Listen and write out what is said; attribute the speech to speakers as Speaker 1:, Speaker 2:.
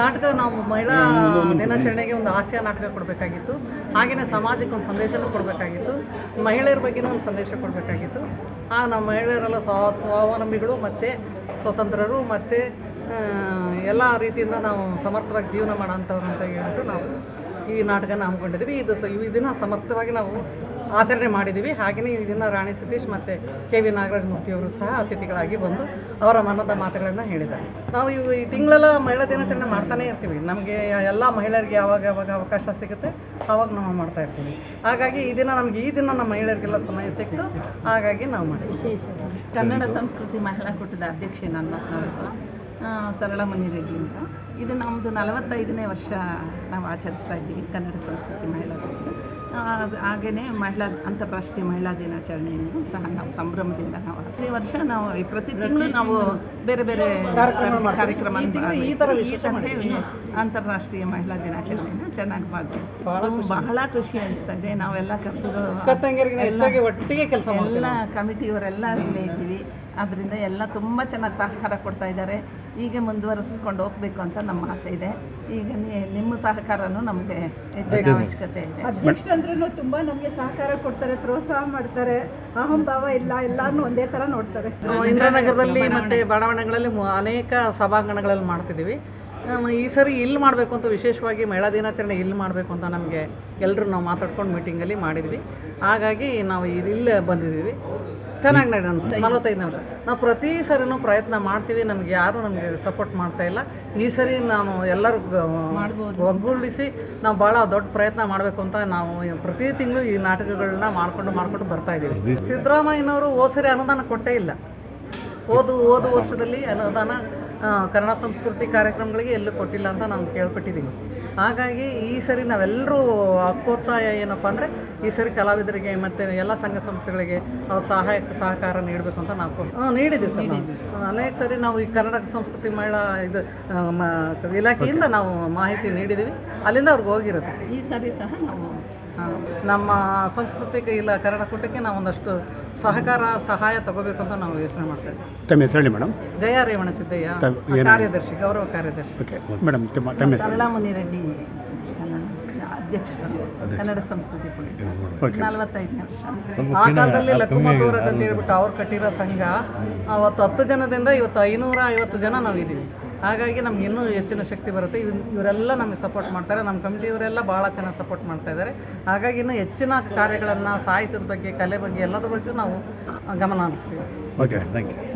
Speaker 1: ನಾಟಕ ನಾವು ಮಹಿಳಾ ದಿನಾಚರಣೆಗೆ ಒಂದು ಹಾಸ್ಯ ನಾಟಕ ಕೊಡಬೇಕಾಗಿತ್ತು. ಹಾಗೆಯೇ ಸಮಾಜಕ್ಕೆ ಒಂದು ಸಂದೇಶನೂ ಕೊಡಬೇಕಾಗಿತ್ತು. ಮಹಿಳೆಯರ ಬಗ್ಗೆನೂ ಒಂದು ಸಂದೇಶ ಕೊಡಬೇಕಾಗಿತ್ತು. ಆ ನಮ್ಮ ಮಹಿಳೆಯರೆಲ್ಲ ಸ್ವ ಸ್ವಾವಲಂಬಿಗಳು ಮತ್ತು ಸ್ವತಂತ್ರರು ಮತ್ತು ಎಲ್ಲ ರೀತಿಯಿಂದ ನಾವು ಸಮರ್ಥವಾಗಿ ಜೀವನ ಮಾಡೋಂಥವ್ರು ಅಂತ ಹೇಳ್ಬಿಟ್ಟು ನಾವು ಈ ನಾಟಕನ ಹಮ್ಮಿಕೊಂಡಿದ್ದೀವಿ. ಇದು ಸ ಇದನ್ನು ಸಮರ್ಥವಾಗಿ ನಾವು ಆಚರಣೆ ಮಾಡಿದ್ದೀವಿ. ಹಾಗೆಯೇ ಈ ದಿನ ರಾಣಿ ಸತೀಶ್ ಮತ್ತು ಕೆ ವಿ ನಾಗರಾಜ್ ಮೂರ್ತಿಯವರು ಸಹ ಅತಿಥಿಗಳಾಗಿ ಬಂದು ಅವರ ಮನದ ಮಾತುಗಳನ್ನು ಹೇಳಿದ್ದಾರೆ. ನಾವು ಇವು ಈ ತಿಂಗಳೆಲ್ಲ ಮಹಿಳಾ ದಿನಾಚರಣೆ ಮಾಡ್ತಾನೆ ಇರ್ತೀವಿ. ನಮಗೆ ಎಲ್ಲ ಮಹಿಳೆಯರಿಗೆ ಯಾವಾಗ ಯಾವಾಗ ಅವಕಾಶ ಸಿಗುತ್ತೆ ಆವಾಗ ನಾವು ಮಾಡ್ತಾ ಇರ್ತೀವಿ. ಹಾಗಾಗಿ ಈ ದಿನ ನಮಗೆ ಈ ದಿನ ನಮ್ಮ ಮಹಿಳೆಯರಿಗೆಲ್ಲ ಸಮಯ ಸಿಕ್ತು. ಹಾಗಾಗಿ ನಾವು ಮಾಡಿದ್ವಿ
Speaker 2: ವಿಶೇಷ. ಕನ್ನಡ ಸಂಸ್ಕೃತಿ ಮಹಿಳಾ ಕೂಟದ ಅಧ್ಯಕ್ಷೆ ನನ್ನ ಸರಳ ಮನಿರೆಡ್ಡಿ ಅಂತ. ಇದು ನಮ್ಮದು ನಲವತ್ತೈದನೇ ವರ್ಷ ನಾವು ಆಚರಿಸ್ತಾ ಇದ್ದೀವಿ ಕನ್ನಡ ಸಂಸ್ಕೃತಿ ಮಹಿಳಾ ಹಾಗೇನೆ ಮಹಿಳಾ ಅಂತಾರಾಷ್ಟ್ರೀಯ ಮಹಿಳಾ ದಿನಾಚರಣೆಯನ್ನು ಸಹ ನಾವು ಸಂಭ್ರಮದಿಂದ ನಾವು ಪ್ರತಿ ವರ್ಷ ನಾವು ಪ್ರತಿ ತಿಂಗಳು ನಾವು ಬೇರೆ ಬೇರೆ ಕಾರ್ಯಕ್ರಮ. ಅಂತಾರಾಷ್ಟ್ರೀಯ ಮಹಿಳಾ ದಿನಾಚರಣೆಯನ್ನು ಚೆನ್ನಾಗಿ ಭಾಗವಹಿಸಿ.
Speaker 1: ಬಹಳ
Speaker 2: ಖುಷಿ. ಅನಿಸ್ತಾ ಇದೆ ನಾವೆಲ್ಲ
Speaker 1: ಮಾಡ್ತೀವಿ
Speaker 2: ಎಲ್ಲ ಕಮಿಟಿಯವರೆಲ್ಲ ಇಲ್ಲೇ ಇದ್ದೀವಿ. ಅದರಿಂದ ಎಲ್ಲ ತುಂಬ ಚೆನ್ನಾಗಿ ಸಹಕಾರ ಕೊಡ್ತಾ ಇದ್ದಾರೆ. ಹೀಗೆ ಮುಂದುವರಿಸ್ಕೊಂಡು ಹೋಗ್ಬೇಕು ಅಂತ ನಮ್ಮ ಆಸೆ ಇದೆ. ಈಗ ನಿ- ನಿಮ್ಮ ಸಹಕಾರನೂ ನಮಗೆ ಹೆಚ್ಚಿನ ಅವಶ್ಯಕತೆ ಇದೆ.
Speaker 3: ಅಧ್ಯಕ್ಷರಂದ್ರೂ ತುಂಬಾ ನಮಗೆ ಸಹಕಾರ ಕೊಡ್ತಾರೆ ಪ್ರೋತ್ಸಾಹ ಮಾಡ್ತಾರೆ. ಅಹಂಭಾವ ಇಲ್ಲ ಎಲ್ಲಾನು ಒಂದೇ ತರ ನೋಡ್ತಾರೆ.
Speaker 1: ಇಂದ್ರನಗರದಲ್ಲಿ ಮತ್ತೆ ಬಡಾವಣೆಗಳಲ್ಲಿ ಅನೇಕ ಸಭಾಂಗಣಗಳಲ್ಲಿ ಮಾಡ್ತಿದ್ದೀವಿ. ಈ ಸರಿ ಇಲ್ಲಿ ಮಾಡಬೇಕು ಅಂತ ವಿಶೇಷವಾಗಿ ಮಹಿಳಾ ದಿನಾಚರಣೆ ಇಲ್ಲಿ ಮಾಡಬೇಕು ಅಂತ ನಮಗೆ ಎಲ್ಲರೂ ನಾವು ಮಾತಾಡ್ಕೊಂಡು ಮೀಟಿಂಗಲ್ಲಿ ಮಾಡಿದ್ವಿ. ಹಾಗಾಗಿ ನಾವು ಇಲ್ಲಿ ಇಲ್ಲೇ ಬಂದಿದ್ದೀವಿ. ಚೆನ್ನಾಗಿ ನಡೆ ಅನಿಸ್ತು ನಲವತ್ತೈದು ನಿಮಿಷ ನಾವು ಪ್ರತಿ ಸರಿನೂ ಪ್ರಯತ್ನ ಮಾಡ್ತೀವಿ. ನಮ್ಗೆ ಯಾರು ನಮಗೆ ಸಪೋರ್ಟ್ ಮಾಡ್ತಾ ಇಲ್ಲ. ಈ ಸರಿ ನಾವು ಎಲ್ಲರೂ ಒಗ್ಗೂಡಿಸಿ ನಾವು ಭಾಳ ದೊಡ್ಡ ಪ್ರಯತ್ನ ಮಾಡಬೇಕು ಅಂತ ನಾವು ಪ್ರತಿ ತಿಂಗಳು ಈ ನಾಟಕಗಳನ್ನ ಮಾಡ್ಕೊಂಡು ಮಾಡ್ಕೊಂಡು ಬರ್ತಾ ಇದ್ದೀವಿ ಸಿದ್ದರಾಮಯ್ಯನವರು ಹೋದ ಸರಿ ಅನುದಾನ ಕೊಟ್ಟೇ ಇಲ್ಲ. ಓದು ಓದು ವರ್ಷದಲ್ಲಿ ಅನುದಾನ ಕನ್ನಡ ಸಂಸ್ಕೃತಿ ಕಾರ್ಯಕ್ರಮಗಳಿಗೆ ಎಲ್ಲೂ ಕೊಟ್ಟಿಲ್ಲ ಅಂತ ನಾವು ಕೇಳ್ಪಟ್ಟಿದ್ದೀವಿ ಹಾಗಾಗಿ ಈ ಸರಿ ನಾವೆಲ್ಲರೂ ಹಕ್ಕೋತ್ತಾಯ ಏನಪ್ಪ ಅಂದರೆ ಈ ಸರಿ ಕಲಾವಿದರಿಗೆ ಮತ್ತೆ ಎಲ್ಲ ಸಂಘ ಸಂಸ್ಥೆಗಳಿಗೆ ಅವ್ರ ಸಹಾಯ ಸಹಕಾರ ನೀಡಬೇಕು ಅಂತ ನಾವು ನೀಡಿದ್ದೀವಿ ಸರ್ ನಾವು. ಅನೇಕ ಸರಿ ನಾವು ಈ ಕನ್ನಡ ಸಂಸ್ಕೃತಿ ಮಹಿಳಾ ಇದು ಇಲಾಖೆಯಿಂದ ನಾವು ಮಾಹಿತಿ ನೀಡಿದ್ದೀವಿ. ಅಲ್ಲಿಂದ ಅವ್ರಿಗೆ ಹೋಗಿರುತ್ತೆ ಸರ್.
Speaker 2: ಈ ಸರಿ ಸಹ ನಾವು.
Speaker 1: ನಮ್ಮ ಸಾಂಸ್ಕೃತಿಕ ಇಲ್ಲ ಕನ್ನಡ ಕೂಟಕ್ಕೆ ನಾವು ಒಂದಷ್ಟು ಸಹಕಾರ ಸಹಾಯ ತಗೋಬೇಕು ಅಂತ ನಾವು ಯೋಚನೆ ಮಾಡ್ತಾ ಇದ್ದೀವಿ.
Speaker 4: ಹೇಳಿ ಮೇಡಮ್.
Speaker 1: ಜಯ ರೇವಣ ಸಿದ್ದಯ್ಯ ಕಾರ್ಯದರ್ಶಿ ಗೌರವ ಕಾರ್ಯದರ್ಶಿ.
Speaker 4: ಓಕೆ ಮೇಡಮ್ ತಮ್ಮ
Speaker 2: ಮುನಿರೆಡ್ಡಿ. ಅಧ್ಯಕ್ಷರು ಕನ್ನಡ ಸಂಸ್ಕೃತಿ ಪುಡಿ
Speaker 4: ಓಕೆ
Speaker 2: ನಲವತ್ತೈದನೇ ವರ್ಷ.
Speaker 1: ಆ ಕಾಲದಲ್ಲಿ ಲಕ್ಕುಮತೂರಜ್ ಅಂತ ಹೇಳ್ಬಿಟ್ಟು ಅವ್ರು ಕಟ್ಟಿರೋ ಸಂಘ ಅವತ್ತು ಹತ್ತು ಜನದಿಂದ ಇವತ್ತು ಐನೂರ ಐವತ್ತು ಜನ ನಾವು ಇದ್ದೀವಿ ಹಾಗಾಗಿ ನಮ್ಗೆ ಇನ್ನೂ ಹೆಚ್ಚಿನ ಶಕ್ತಿ ಬರುತ್ತೆ. ಇವ್ ಇವರೆಲ್ಲ ನಮಗೆ ಸಪೋರ್ಟ್ ಮಾಡ್ತಾರೆ. ನಮ್ಮ ಕಮಿಟಿಯವರೆಲ್ಲ ಭಾಳ ಚೆನ್ನಾಗಿ ಸಪೋರ್ಟ್ ಮಾಡ್ತಾ ಇದ್ದಾರೆ. ಹಾಗಾಗಿ ಇನ್ನೂ ಹೆಚ್ಚಿನ ಕಾರ್ಯಗಳನ್ನು ಸಾಹಿತ್ಯದ ಬಗ್ಗೆ ಕಲೆ ಬಗ್ಗೆ ಎಲ್ಲದರ ಬಗ್ಗೆ ನಾವು ಗಮನ ಹರಿಸ್ತೀವಿ.
Speaker 4: Okay thank you